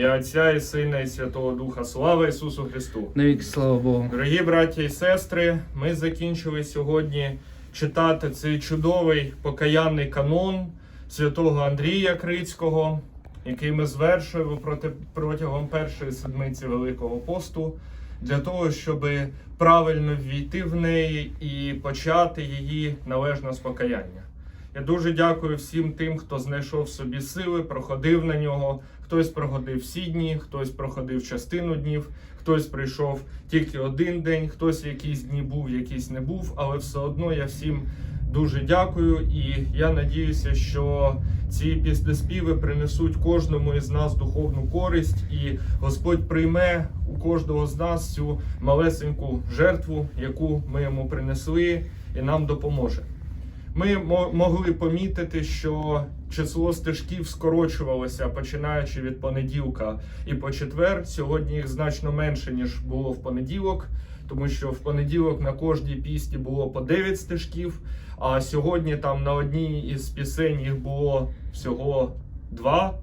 ім'я Отця і Сина, і Святого Духа. Слава Ісусу Христу! Навіки слава Богу. Дорогі браті і сестри, ми закінчили сьогодні читати цей чудовий покаянний канон святого Андрія Крицького, який ми звершуємо проти, протягом першої седмиці Великого посту, для того, щоб правильно ввійти в неї і почати її належне з покаяння. Я дуже дякую всім тим, хто знайшов собі сили, проходив на нього. Хтось проходив всі дні, хтось проходив частину днів, хтось прийшов тільки один день, хтось якісь дні був, якісь не був. Але все одно я всім дуже дякую. І я надіюся, що ці піснеспіви принесуть кожному із нас духовну користь, і Господь прийме у кожного з нас цю малесеньку жертву, яку ми йому принесли, і нам допоможе. Ми мо- могли помітити, що число стежків скорочувалося починаючи від понеділка і по четвер. Сьогодні їх значно менше ніж було в понеділок, тому що в понеділок на кожній пісні було по 9 стежків. А сьогодні там на одній із пісень їх було всього два.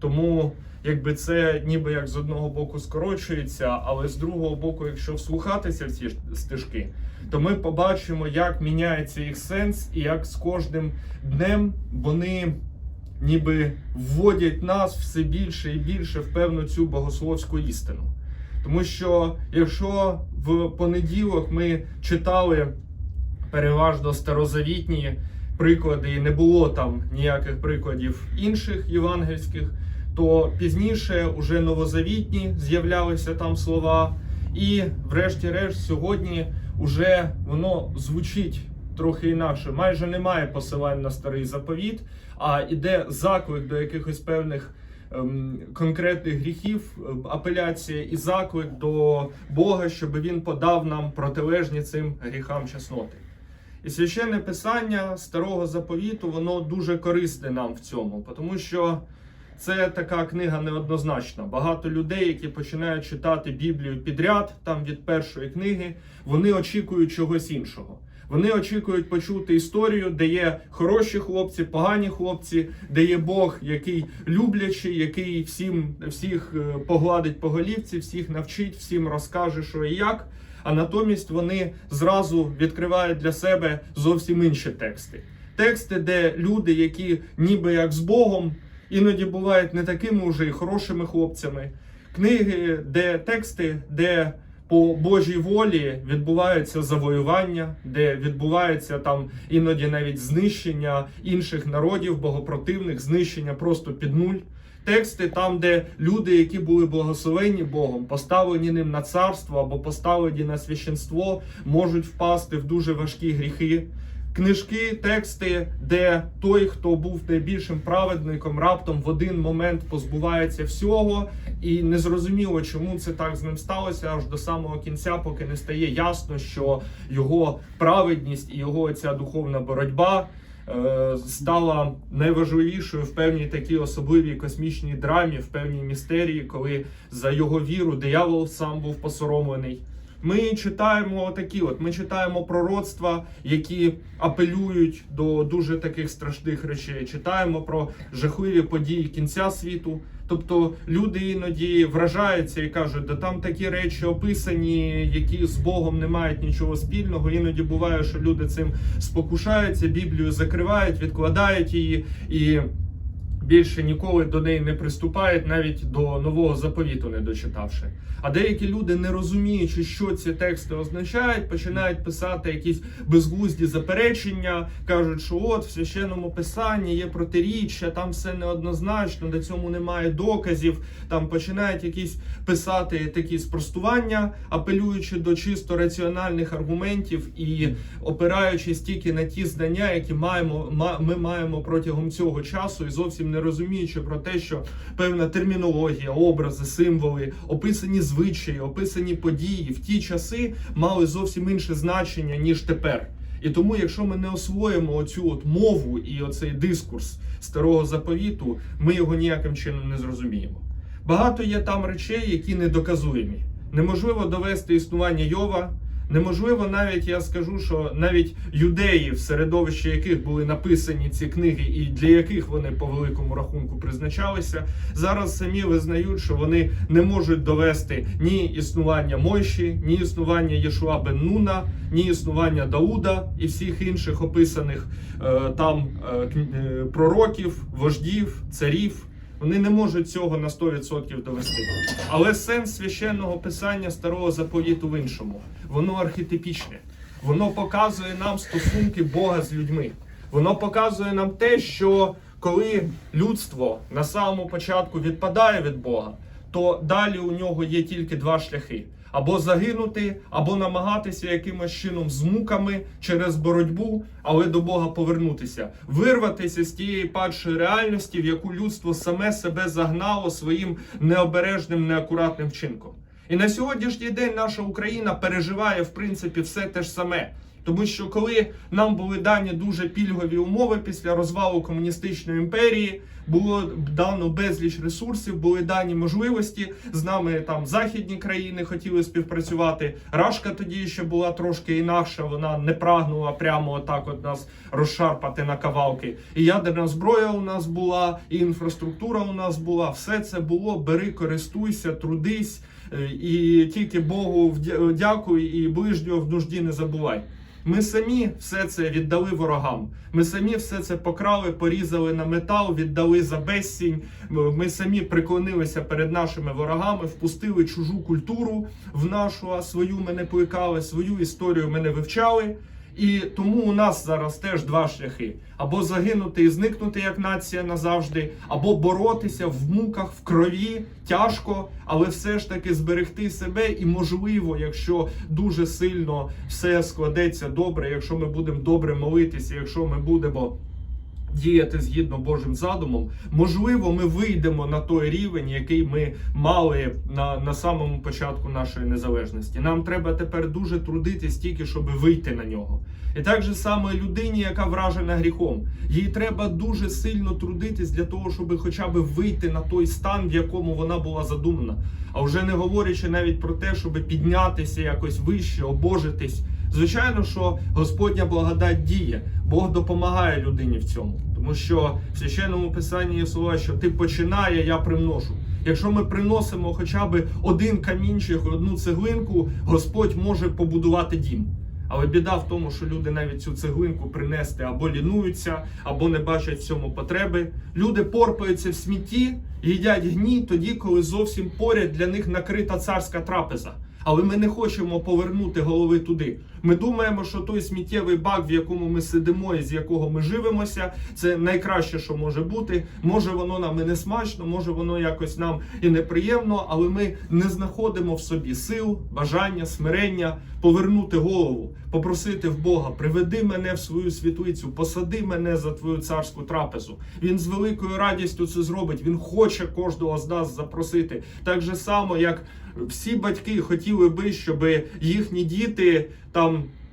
Тому якби це ніби як з одного боку скорочується, але з другого боку, якщо вслухатися в ці стежки, то ми побачимо, як міняється їх сенс, і як з кожним днем вони ніби вводять нас все більше і більше в певну цю богословську істину. Тому що якщо в понеділок ми читали переважно старозавітні приклади, і не було там ніяких прикладів інших євангельських, то пізніше уже новозавітні з'являлися там слова, і, врешті-решт, сьогодні уже воно звучить трохи інакше. Майже немає посилань на старий заповіт, а іде заклик до якихось певних. ем, Конкретних гріхів, ем, апеляція і заклик до Бога, щоб він подав нам протилежні цим гріхам чесноти. І священне писання старого заповіту, воно дуже корисне нам в цьому, тому що це така книга неоднозначна. Багато людей, які починають читати Біблію підряд, там від першої книги, вони очікують чогось іншого. Вони очікують почути історію, де є хороші хлопці, погані хлопці, де є Бог, який люблячий, який всім всіх е, погладить по голівці, всіх навчить, всім розкаже, що і як. А натомість вони зразу відкривають для себе зовсім інші тексти. Тексти, де люди, які ніби як з Богом, іноді бувають не такими вже і хорошими хлопцями. Книги, де тексти, де по Божій волі відбуваються завоювання, де відбувається там іноді навіть знищення інших народів, богопротивних, знищення просто під нуль. Тексти там, де люди, які були благословені Богом, поставлені ним на царство або поставлені на священство, можуть впасти в дуже важкі гріхи. Книжки, тексти, де той, хто був найбільшим праведником, раптом в один момент позбувається всього, і незрозуміло, чому це так з ним сталося аж до самого кінця, поки не стає ясно, що його праведність і його ця духовна боротьба е, стала найважливішою в певній такій особливій космічній драмі, в певній містерії, коли за його віру диявол сам був посоромлений. Ми читаємо такі, от ми читаємо пророцтва, які апелюють до дуже таких страшних речей. Читаємо про жахливі події кінця світу. Тобто люди іноді вражаються і кажуть, да там такі речі описані, які з Богом не мають нічого спільного. Іноді буває, що люди цим спокушаються, Біблію закривають, відкладають її і. Більше ніколи до неї не приступають, навіть до нового заповіту не дочитавши. А деякі люди, не розуміючи, що ці тексти означають, починають писати якісь безглузді заперечення, кажуть, що от в священному писанні є протиріччя, там все неоднозначно, до цьому немає доказів. Там починають якісь писати такі спростування, апелюючи до чисто раціональних аргументів і опираючись тільки на ті знання, які маємо ма- ми маємо протягом цього часу, і зовсім не розуміючи про те, що певна термінологія, образи, символи, описані звичаї, описані події в ті часи мали зовсім інше значення ніж тепер. І тому, якщо ми не освоїмо оцю от мову і оцей дискурс старого заповіту, ми його ніяким чином не зрозуміємо. Багато є там речей, які недоказуємі. Неможливо довести існування Йова, Неможливо навіть я скажу, що навіть юдеї, в середовищі яких були написані ці книги, і для яких вони по великому рахунку призначалися, зараз самі визнають, що вони не можуть довести ні існування Мойші, ні існування Єшуа бен Нуна, ні існування Дауда і всіх інших описаних е, там е, е, пророків, вождів, царів. Вони не можуть цього на 100% довести. Але сенс священного писання старого заповіту в іншому. Воно архетипічне. Воно показує нам стосунки Бога з людьми. Воно показує нам те, що коли людство на самому початку відпадає від Бога, то далі у нього є тільки два шляхи: або загинути, або намагатися якимось чином з муками через боротьбу, але до Бога повернутися, вирватися з тієї падшої реальності, в яку людство саме себе загнало своїм необережним, неакуратним вчинком. І на сьогоднішній день наша Україна переживає в принципі все те ж саме. Тому що коли нам були дані дуже пільгові умови після розвалу комуністичної імперії, було дано безліч ресурсів, були дані можливості. З нами там західні країни хотіли співпрацювати. Рашка тоді ще була трошки інакша. Вона не прагнула прямо отак от нас розшарпати на кавалки. І ядерна зброя у нас була, і інфраструктура у нас була. Все це було. Бери, користуйся, трудись. Е, І тільки Богу дякуй і ближнього в нужді не забувай. Ми самі все це віддали ворогам. Ми самі все це покрали, порізали на метал, віддали за безцінь. Ми самі приклонилися перед нашими ворогами, впустили чужу культуру в нашу, а свою ми не плекали, свою історію ми не вивчали. І тому у нас зараз теж два шляхи: або загинути і зникнути як нація назавжди, або боротися в муках, в крові, тяжко, але все ж таки зберегти себе. І можливо, якщо дуже сильно все складеться добре, якщо ми будемо добре молитися, якщо ми будемо. Діяти згідно Божим задумом, можливо, ми вийдемо на той рівень, який ми мали на, на самому початку нашої незалежності. Нам треба тепер дуже трудитись тільки, щоб вийти на нього. І так же саме людині, яка вражена гріхом, їй треба дуже сильно трудитись для того, щоб хоча б вийти на той стан, в якому вона була задумана. А вже не говорячи навіть про те, щоб піднятися якось вище, обожитись. Звичайно, що Господня благодать діє, Бог допомагає людині в цьому, тому що в священному писанні є слова, що ти починає, я примношу. Якщо ми приносимо хоча б один камінчик, одну цеглинку, Господь може побудувати дім. Але біда в тому, що люди навіть цю цеглинку принести або лінуються, або не бачать в цьому потреби. Люди порпаються в смітті, їдять гній тоді, коли зовсім поряд для них накрита царська трапеза. Але ми не хочемо повернути голови туди. Ми думаємо, що той сміттєвий бак, в якому ми сидимо і з якого ми живемося, це найкраще, що може бути. Може, воно нам і не смачно, може воно якось нам і неприємно, але ми не знаходимо в собі сил, бажання, смирення повернути голову, попросити в Бога, приведи мене в свою світлицю, посади мене за твою царську трапезу. Він з великою радістю це зробить. Він хоче кожного з нас запросити. Так же само, як всі батьки хотіли би, щоб їхні діти там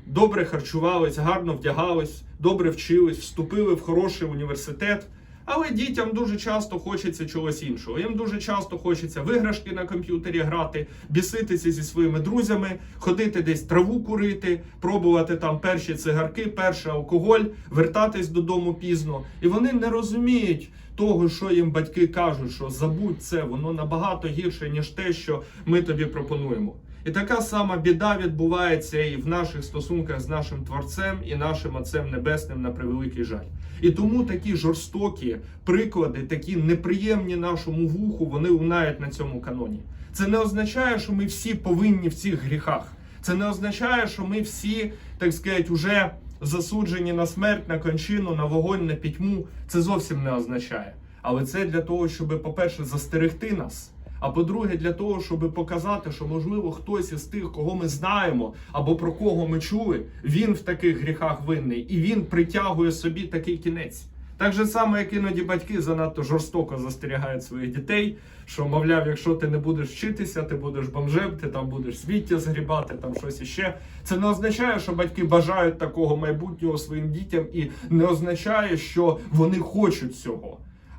добре харчувались, гарно вдягались, добре вчились, вступили в хороший університет. Але дітям дуже часто хочеться чогось іншого. Їм дуже часто хочеться в іграшки на комп'ютері грати, біситися зі своїми друзями, ходити десь траву курити, пробувати там перші цигарки, перший алкоголь, вертатись додому пізно. І вони не розуміють того, що їм батьки кажуть, що забудь це, воно набагато гірше, ніж те, що ми тобі пропонуємо. І така сама біда відбувається і в наших стосунках з нашим Творцем і нашим Отцем Небесним на превеликий жаль. І тому такі жорстокі приклади, такі неприємні нашому вуху, вони лунають на цьому каноні. Це не означає, що ми всі повинні в цих гріхах. Це не означає, що ми всі, так сказати, уже засуджені на смерть, на кончину, на вогонь, на пітьму. Це зовсім не означає. Але це для того, щоб, по-перше, застерегти нас. А по-друге, для того, щоб показати, що можливо хтось із тих, кого ми знаємо, або про кого ми чули, він в таких гріхах винний, і він притягує собі такий кінець. Так же само, як іноді батьки занадто жорстоко застерігають своїх дітей, що, мовляв, якщо ти не будеш вчитися, ти будеш бомжем, ти там будеш сміття згрібати, там щось іще. Це не означає, що батьки бажають такого майбутнього своїм дітям, і не означає, що вони хочуть цього.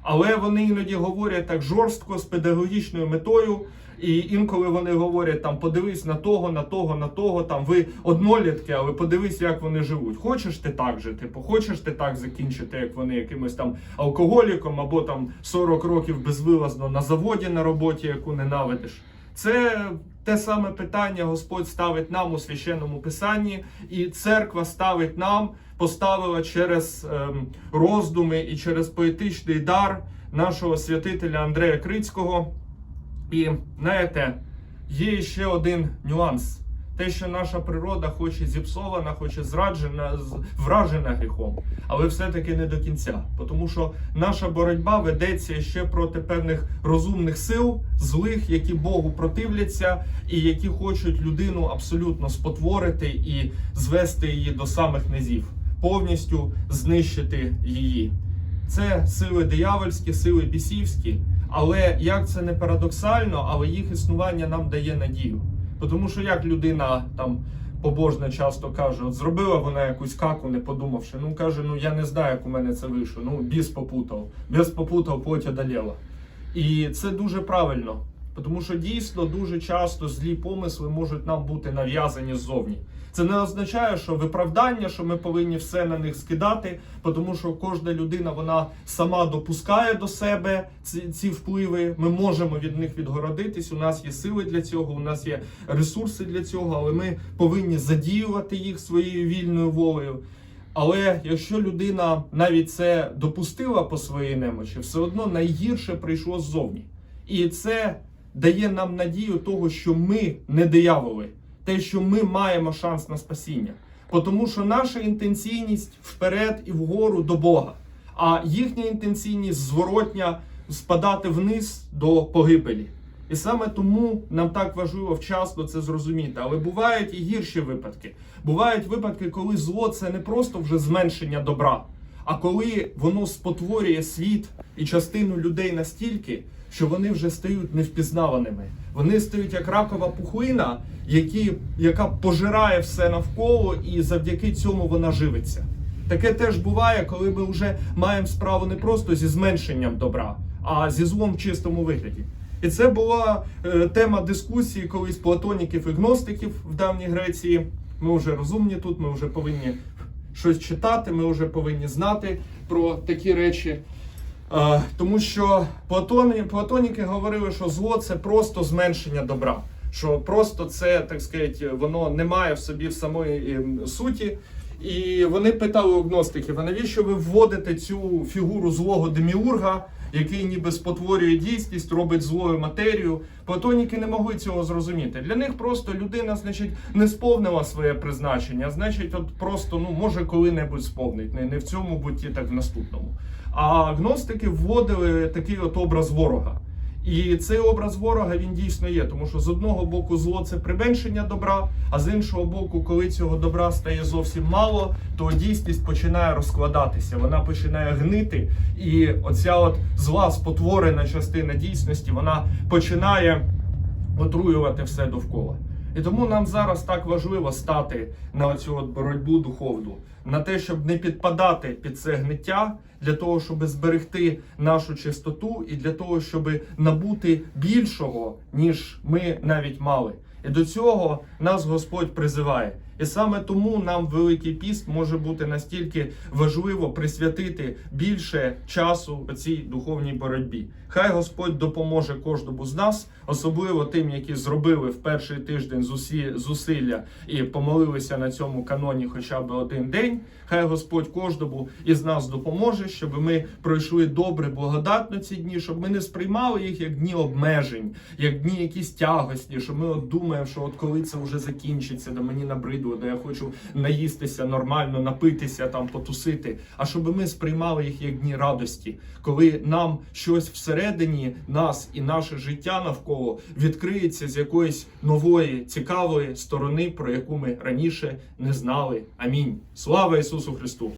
Але вони іноді говорять так жорстко з педагогічною метою. І інколи вони говорять там подивись на того, на того, на того. Там ви однолітки, але подивись, як вони живуть. Хочеш ти так жити, типу, хочеш ти так закінчити, як вони якимось там алкоголіком, або там 40 років безвилазно на заводі на роботі, яку ненавидиш. Це те саме питання Господь ставить нам у священному писанні, і церква ставить нам, поставила через ем, роздуми і через поетичний дар нашого святителя Андрея Крицького. І знаєте, є ще один нюанс. Те, що наша природа хоч і зіпсована, хоч і зраджена, вражена гріхом, але все-таки не до кінця. Тому що наша боротьба ведеться ще проти певних розумних сил, злих, які Богу противляться, і які хочуть людину абсолютно спотворити і звести її до самих низів, повністю знищити її. Це сили диявольські, сили бісівські. Але як це не парадоксально, але їх існування нам дає надію. Тому що як людина там побожна часто каже, от зробила вона якусь каку, не подумавши. Ну каже, ну я не знаю, як у мене це вийшло. Ну біс попутав, без попутав, потя долєла. І це дуже правильно, тому що дійсно дуже часто злі помисли можуть нам бути нав'язані ззовні. Це не означає, що виправдання, що ми повинні все на них скидати, тому що кожна людина вона сама допускає до себе ці, ці впливи. Ми можемо від них відгородитись. У нас є сили для цього, у нас є ресурси для цього, але ми повинні задіювати їх своєю вільною волею. Але якщо людина навіть це допустила по своїй немочі, все одно найгірше прийшло ззовні. І це дає нам надію того, що ми не дияволи, те, що ми маємо шанс на спасіння. Тому що наша інтенційність вперед і вгору до Бога, а їхня інтенційність зворотня спадати вниз до погибелі. І саме тому нам так важливо вчасно це зрозуміти. Але бувають і гірші випадки. Бувають випадки, коли зло це не просто вже зменшення добра, а коли воно спотворює світ і частину людей настільки, що вони вже стають невпізнаваними. Вони стають як ракова пухлина, які, яка пожирає все навколо, і завдяки цьому вона живиться. Таке теж буває, коли ми вже маємо справу не просто зі зменшенням добра, а зі злом в чистому вигляді. І це була е, тема дискусії колись платоніків і гностиків в давній Греції. Ми вже розумні тут, ми вже повинні щось читати, ми вже повинні знати про такі речі. Е, тому що платони, платоніки говорили, що зло це просто зменшення добра. Що просто це, так сказати, воно не має в собі в самої ем, суті. І вони питали у гностиків, а навіщо ви вводите цю фігуру злого деміурга, який ніби спотворює дійсність, робить злою матерію? Платоніки не могли цього зрозуміти. Для них просто людина, значить, не сповнила своє призначення, значить, от просто ну може коли-небудь сповнить. Не, не в цьому бутті, так в наступному. А гностики вводили такий от образ ворога. І цей образ ворога він дійсно є, тому що з одного боку зло це применшення добра, а з іншого боку, коли цього добра стає зовсім мало, то дійсність починає розкладатися, вона починає гнити, і оця от зла спотворена частина дійсності, вона починає отруювати все довкола. І тому нам зараз так важливо стати на цю от боротьбу духовну, на те, щоб не підпадати під це гниття, для того, щоб зберегти нашу чистоту, і для того, щоб набути більшого, ніж ми навіть мали. І до цього нас Господь призиває. І саме тому нам Великий піст може бути настільки важливо присвятити більше часу цій духовній боротьбі. Хай Господь допоможе кожному з нас, особливо тим, які зробили в перший тиждень зусі- зусилля і помолилися на цьому каноні хоча б один день. Хай Господь кожному із нас допоможе, щоб ми пройшли добре, благодатно ці дні, щоб ми не сприймали їх як дні обмежень, як дні якісь тягості, що ми от думаємо, що от коли це вже закінчиться, да мені набридло, да я хочу наїстися нормально, напитися, там потусити. А щоб ми сприймали їх як дні радості, коли нам щось всередині нас і наше життя навколо відкриється з якоїсь нової цікавої сторони, про яку ми раніше не знали. Амінь. Слава Ісусу Христу!